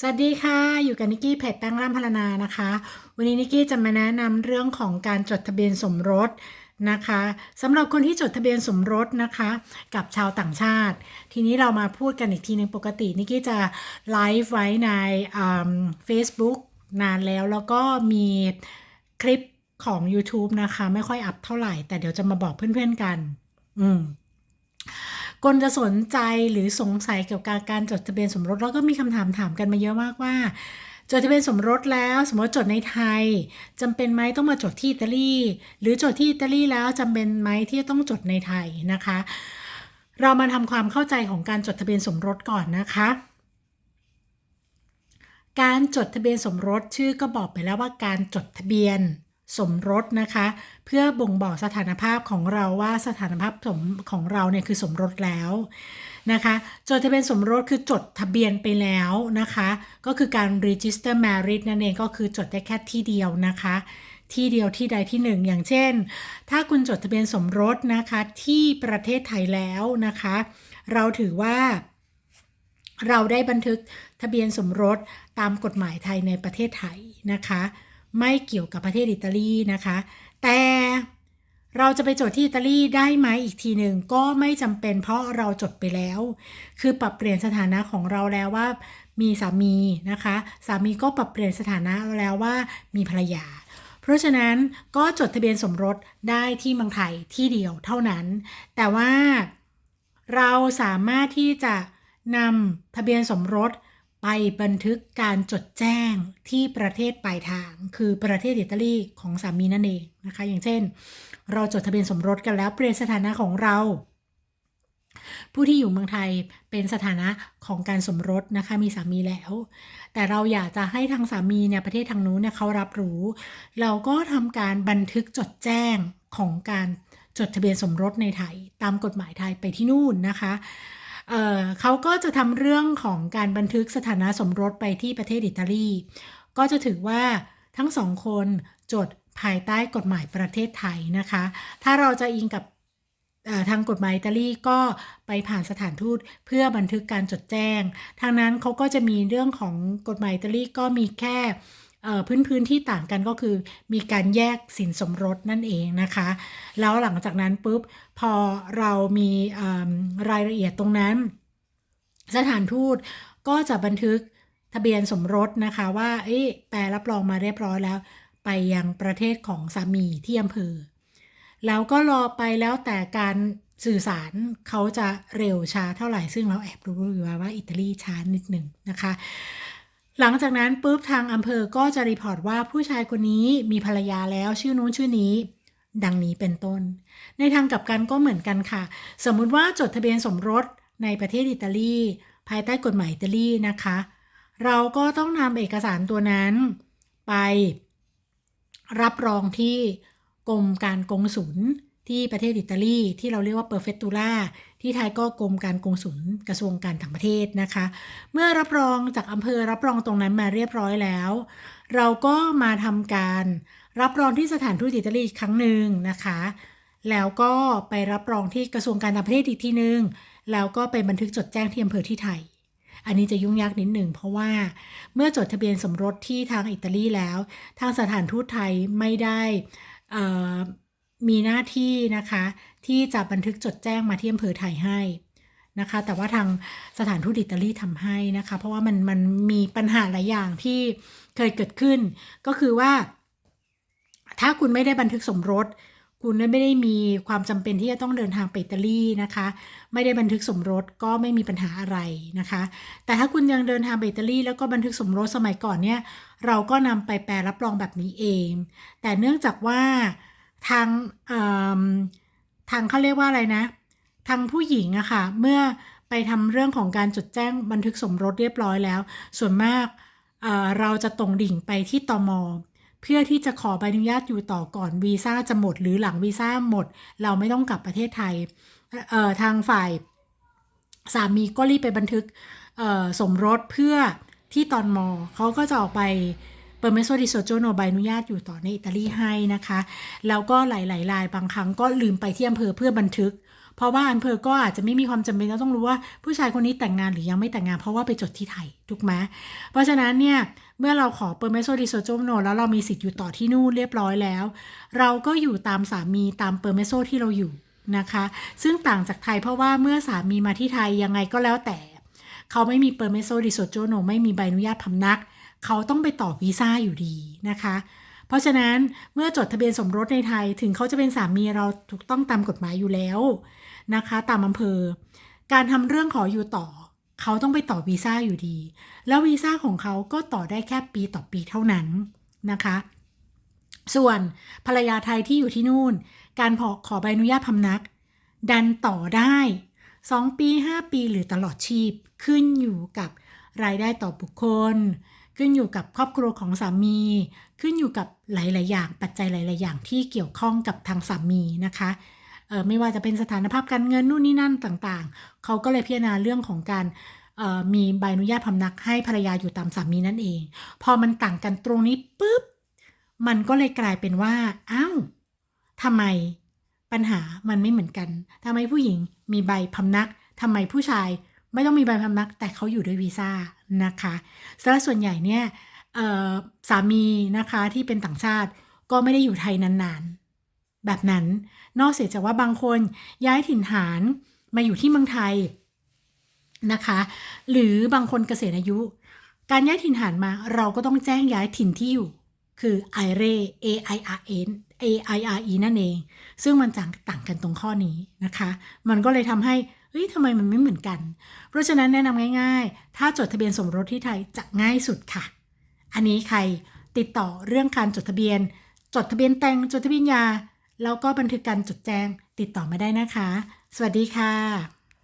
สวัสดีค่ะ อยู่กับนิกกี้เพจตั้งร่ำพรรณนานะคะ วันนี้นิกกี้จะมาแนะนำเรื่องของการจดทะเบียนสมรสนะคะสำหรับคนที่จดทะเบียนสมรสนะคะ กับชาวต่างชาติ ทีนี้เรามาพูดกันอีกทีหนึงปกตินิกกี้จะไลฟ์ไว้ในเฟซบุ๊กนานแล้วแล้วก็มีคลิปของ YouTube นะคะ ไม่ค่อยอัพเท่าไหร่ แต่เดี๋ยวจะมาบอกเพื่อนๆกัน อืม คนจะสนใจหรือสงสัยเกี่ยวกับการจดทะเบียนสมรสแล้วก็มีคำถามถามกันมาเยอะมากว่า จดทะเบียนสมรสแล้ว สมมติจดในไทยจำเป็นไหมต้องมาจดที่อิตาลีหรือจดที่อิตาลีแล้วจำเป็นไหมที่จะต้องจดในไทยนะคะ เรามาทำความเข้าใจของการจดทะเบียนสมรสก่อนนะคะการจดทะเบียนสมรสชื่อก็บอกไปแล้วว่าการจดทะเบียน สมรสนะคะ เพื่อบ่งบอกสถานภาพของเราว่าสถานภาพสมของเราเนี่ยคือสมรสแล้วนะคะจดทะเบียนสมรสคือจดทะเบียนไปแล้วนะคะ ก็คือการ register marriage นั่นเองก็คือจดได้แค่ที่เดียวนะคะ ที่เดียวที่ใดที่หนึ่งอย่างเช่น ถ้าคุณจดทะเบียนสมรสนะคะที่ประเทศไทยแล้วนะคะ เราถือว่าเราได้บันทึกทะเบียนสมรสตามกฎหมายไทยในประเทศไทยนะคะ ไม่เกี่ยวกับประเทศอิตาลีนะคะ แต่เราจะไปจดที่อิตาลีได้ไหมอีกทีหนึ่งก็ไม่จำเป็นเพราะเราจดไปแล้ว คือปรับเปลี่ยนสถานะของเราแล้วว่า มีสามีนะคะ สามีก็ปรับเปลี่ยนสถานะแล้วว่ามีภรรยา เพราะฉะนั้นก็จดทะเบียนสมรสได้ที่เมืองไทยที่เดียวเท่านั้น แต่ว่าเราสามารถที่จะนำทะเบียนสมรส ไปบันทึกการจดแจ้งที่ประเทศปลายทาง คือประเทศอิตาลีของสามีนั่นเองนะคะ อย่างเช่น เราจดทะเบียนสมรสกันแล้วเปลี่ยนสถานะของเรา ผู้ที่อยู่เมืองไทยเป็นสถานะของการสมรสนะคะมีสามีแล้ว แต่เราอยากจะให้ทางสามีเนี่ยประเทศทางนู้นเนี่ยเขารับรู้ เราก็ทำการบันทึกจดแจ้งของการจดทะเบียนสมรสในไทย ตามกฎหมายไทยไปที่นู่นนะคะ เเขาก็จะทำเรื่องของการบันทึกสถานะสมรสไปที่ประเทศอิตาลี ก็จะถือว่าทั้งสองคนจดภายใต้กฎหมายประเทศไทยนะคะ ถ้าเราจะอิงกับทางกฎหมายอิตาลีก็ไปผ่านสถานทูตเพื่อบันทึกการจดแจ้ง ทางนั้นเขาก็จะมีเรื่องของกฎหมายอิตาลีก็มีแค่ พื้นพื้นที่ต่างกันก็คือ มีการแยกสินสมรสนั่นเองนะคะ แล้วหลังจากนั้นปุ๊บพอเรามีรายละเอียดตรงนั้น สถานทูตก็จะบันทึกทะเบียนสมรสนะคะว่าเอ๊ะแปลรับรองมาเรียบร้อยแล้ว ไปยังประเทศของสามีที่อำเภอแล้วก็รอไปแล้วแต่การสื่อสารเขาจะเร็วช้าเท่าไหร่ ซึ่งเราแอบรู้อยู่ว่าอิตาลีช้านิดหนึ่งนะคะ หลังจากนั้นปุ๊บทางอำเภอก็จะรีพอร์ตว่าผู้ชายคนนี้มีภรรยาแล้วชื่อนู้นชื่อนี้ ดังนี้เป็นต้น ในทางกลับกันก็เหมือนกันค่ะ สมมุติว่าจดทะเบียนสมรสในประเทศอิตาลี ภายใต้กฎหมายอิตาลีนะคะ เราก็ต้องนำเอกสารตัวนั้น ไป รับรองที่กรมการกงสุล ที่ประเทศอิตาลีที่เราเรียกว่าเปอร์เฟตูล่าที่ไทยก็กรมการกงสุลกระทรวงการต่างประเทศนะคะ เมื่อรับรองจากอำเภอรับรองตรงนั้นมาเรียบร้อยแล้ว เราก็มาทำการรับรองที่สถานทูตอิตาลีอีกครั้งหนึ่งนะคะ แล้วก็ไปรับรองที่กระทรวงการต่างประเทศอีกทีหนึงแล้วก็ไปบันทึกจดแจ้งที่อำเภอที่ไทย อันนี้จะยุ่งยากนิดหนึ่งเพราะว่าเมื่อจดทะเบียนสมรสที่ทางอิตาลีแล้ว ทางสถานทูตไทยไม่ได้อ่อ มีหน้าที่นะคะ ที่จะบันทึกจดแจ้งมาที่อำเภอไทยให้นะคะ แต่ว่าทางสถานทูตอิตาลีทำให้นะคะ เพราะว่ามันมันมีปัญหาหลายอย่างที่เคยเกิดขึ้น ก็คือว่า ถ้าคุณไม่ได้บันทึกสมรส คุณไม่ได้มีความจำเป็นที่จะต้องเดินทางไปอิตาลีนะคะ ไม่ได้บันทึกสมรสก็ไม่มีปัญหาอะไรนะคะ แต่ถ้าคุณยังเดินทางไปอิตาลีแล้วก็บันทึกสมรสสมัยก่อนเนี่ย เราก็นำไปแปลรับรองแบบนี้เอง แต่เนื่องจากว่า ทางเอิ่มทางเขาเรียกว่าอะไรนะ ทางผู้หญิงอะค่ะ เมื่อไปทำเรื่องของการจดแจ้งบันทึกสมรสเรียบร้อยแล้ว ส่วนมากเอ่อเราจะตรงดิ่งไปที่ตมเพื่อที่จะขอใบอนุญาตอยู่ต่อก่อนวีซ่าจะหมดหรือหลังวีซ่าหมด เราไม่ต้องกลับประเทศไทยเอ่อทางฝ่ายสามีก็รีบไปบันทึกเอ่อสมรสเพื่อที่ตอนมเขาก็จะออกไป เปอร์เมโซดิโซโจโนใบอนุญาตอยู่ต่อในอิตาลีให้นะคะ แล้วก็หลายๆรายบางครั้งก็ลืมไปที่อำเภอเพื่อบันทึก เพราะว่าอำเภอก็อาจจะไม่มีความจำเป็นต้องรู้ว่าผู้ชายคนนี้แต่งงานหรือยังไม่แต่งงานเพราะว่าไปจดที่ไทยถูกไหมเพราะฉะนั้นเนี่ยเมื่อเราขอเปอร์เมโซดิโซโจโนแล้วเรามีสิทธิ์อยู่ต่อที่นู่นเรียบร้อยแล้ว เราก็อยู่ตามสามีตามเปอร์เมโซที่เราอยู่นะคะซึ่งต่างจากไทยเพราะว่าเมื่อสามีมาที่ไทยยังไงก็แล้วแต่ เขาไม่มีเปอร์เมโซดิโซโจโนไม่มีใบอนุญาตพำนัก เขาต้องไปต่อวีซ่าอยู่ดีนะคะ เพราะฉะนั้นเมื่อจดทะเบียนสมรสในไทยถึงเขาจะเป็นสามีเราถูกต้องตามกฎหมายอยู่แล้วนะคะ ตามอำเภอ การทำเรื่องขออยู่ต่อ เขาต้องไปต่อวีซ่าอยู่ดี แล้ววีซ่าของเขาก็ต่อได้แค่ปีต่อปีเท่านั้นนะคะส่วนภรรยาไทยที่อยู่ที่นู่น การขอขอใบอนุญาตพำนัก ดันต่อได้ 2 ปี 5 ปีหรือตลอดชีพขึ้นอยู่กับรายได้ต่อบุคคล ขึ้นอยู่กับครอบครัวของสามี ขึ้นอยู่กับหลาย ๆ อย่าง ปัจจัยหลาย ๆ อย่างที่เกี่ยวข้องกับทางสามีนะคะเออไม่ว่าจะเป็นสถานภาพการเงินนู่นนี่นั่นต่าง ๆ เขาก็เลยพิจารณาเรื่องของการมีใบอนุญาตพำนักให้ภรรยาอยู่ตามสามีนั่นเอง พอมันต่างกันตรงนี้ปุ๊บ มันก็เลยกลายเป็นว่า อ้าวทำไมปัญหามันไม่เหมือนกันทำไมผู้หญิงมีใบพำนักทำไมผู้ชายไม่ต้องมีใบพำนัก แต่เขาอยู่ด้วยวีซ่า นะคะสำหรับส่วนใหญ่เนี่ยสามีนะคะที่เป็นต่างชาติก็ไม่ได้อยู่ไทยนานๆ แบบนั้น นอกเสียจากว่าบางคนย้ายถิ่นฐานมาอยู่ที่เมืองไทยนะคะ หรือบางคนเกษียณอายุ การย้ายถิ่นฐานมาเราก็ต้องแจ้งย้ายถิ่นที่อยู่ คือ IRE A I R N A I R E นั่นเอง ซึ่งมันต่างต่างกันตรงข้อนี้นะคะ มันก็เลยทำให้เฮ้ยทำไมมันไม่เหมือนกัน เพราะฉะนั้นแนะนำง่าย ๆ ถ้าจดทะเบียนสมรสที่ไทยจะง่ายสุดค่ะ อันนี้ใครติดต่อเรื่องการจดทะเบียน จดทะเบียนแต่งจดทะเบียนยาแล้วก็บันทึกการจดแจ้งติดต่อมาได้นะคะ สวัสดีค่ะ